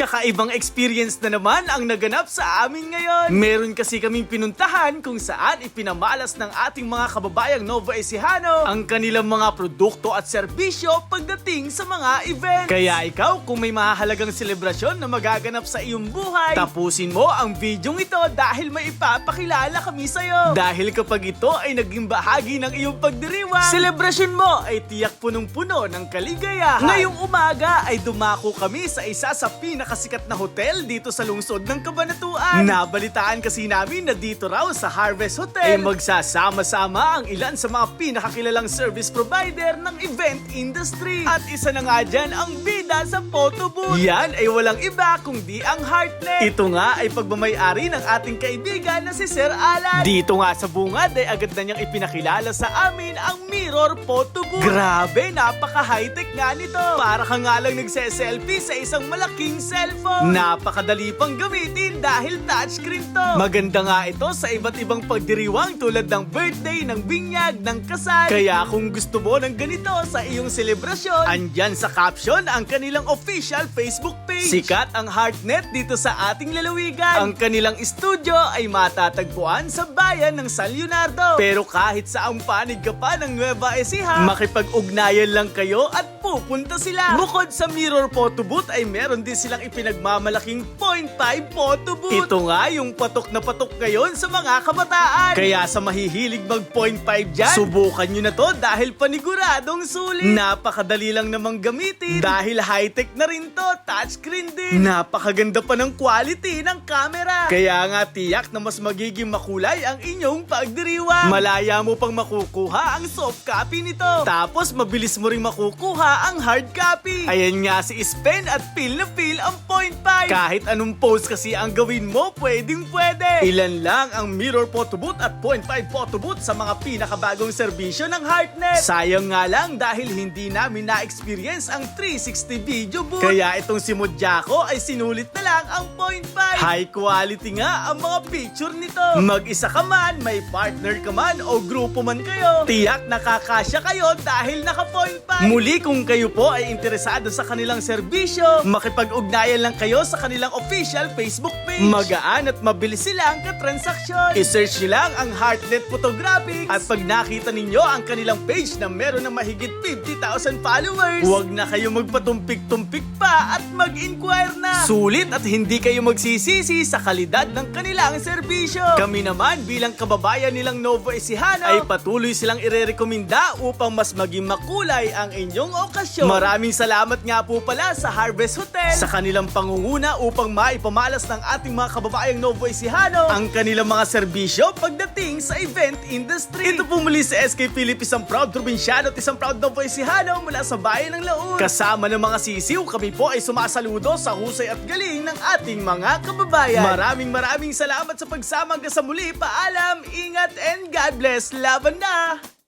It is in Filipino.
Kakaibang experience na naman ang naganap sa amin ngayon. Meron kasi kaming pinuntahan kung saan ipinamalas ng ating mga kababayang Nova Ecijano ang kanilang mga produkto at serbisyo pagdating sa mga event. Kaya ikaw, kung may mahalagang selebrasyon na magaganap sa iyong buhay, tapusin mo ang videong ito dahil may ipapakilala kami sa'yo. Dahil kapag ito ay naging bahagi ng iyong pagdiriwang, selebrasyon mo ay tiyak punong-puno ng kaligayahan. Ngayong umaga ay dumako kami sa isa sa pinakasikat na hotel dito sa lungsod ng Kabanatuan. Nabalitaan kasi namin na dito raw sa Harvest Hotel ay magsasama-sama ang ilan sa mga pinakakilalang service provider ng event industry. At isa na nga dyan ang bida sa photo booth. Yan ay walang iba kundi ang Heartnet. Ito nga ay pagmamayari ng ating kaibigan na si Sir Alan. Dito nga sa bungad ay agad na niyang ipinakilala sa amin ang mirror photo booth. Grabe, napaka-high-tech nga nito. Para ka nga lang nagse-selfie sa isang malaking cellphone. Napakadali pang gamitin dahil touchscreen to. Maganda nga ito sa iba't ibang pagdiriwang tulad ng birthday, ng binyag, ng kasal. Kaya kung gusto mo ng ganito sa iyong selebrasyon, andyan sa caption ang kanilang official Facebook page. Sikat ang Heartnet dito sa ating lalawigan. Ang kanilang studio ay matatagpuan sa bayan ng San Leonardo. Pero kahit saang panig ka pa ng Nueva Ecija, makipag-ugnayan lang kayo at pupunta sila. Bukod sa mirror photo booth ay meron din silang ipinagmamalaking 0.5 photo booth. Ito nga yung patok na patok ngayon sa mga kabataan. Kaya sa mahihilig mag 0.5 dyan, subukan nyo na to dahil paniguradong sulit. Napakadali lang namang gamitin dahil high-tech na rin to, touchscreen din. Napakaganda pa ng quality ng camera. Kaya nga tiyak na mas magiging makulay ang inyong pagdiriwang. Malaya mo pang makukuha ang soft copy nito. Tapos mabilis mo rin makukuha ang hard copy. Ayan nga si Spen at feel na feel ang 0.5. Kahit anong post kasi ang gawin mo, pwedeng pwede. Ilan lang ang mirror photo booth at 0.5 photo booth sa mga pinakabagong serbisyo ng Heartnet. Sayang nga lang dahil hindi namin na-experience ang 360 video booth. Kaya itong si Modyako ay sinulit na lang ang 0.5. High quality nga ang mga picture nito. Mag-isa ka man, may partner ka man o grupo man kayo, tiyak nakakasya kayo dahil naka 0.5. Muli kung kayo po ay interesado sa kanilang serbisyo, makipag-ugnayan lang kayo sa kanilang official Facebook page. Magaan at mabilis silang katransaksyon. I-search nyo lang ang Heartnet Photographics at pag nakita ninyo ang kanilang page na meron ng mahigit 50,000 followers, huwag na kayo magpatumpik-tumpik pa at mag-inquire na. Sulit at hindi kayo magsisisi sa kalidad ng kanilang serbisyo. Kami naman bilang kababayan nilang Novo Ecijano ay patuloy silang irerekomenda upang mas maging makulay ang inyong okasyon. Maraming salamat nga po pala sa Harvest Hotel sa kanilang pangunguna upang maipamalas ng ating mga kababayang Novo Ecijano ang kanilang mga serbisyo pagdating sa event industry. Ito po muli sa SK Philip, isang proud probinsyano at isang proud Novo Ecijano mula sa bayan ng Laon. Kasama ng mga sisiw, kami po ay sumasaludo sa husay at galing ng ating mga kababayan. Maraming maraming salamat sa pagsama hanggang sa muli. Paalam, ingat, and God bless. Laban na!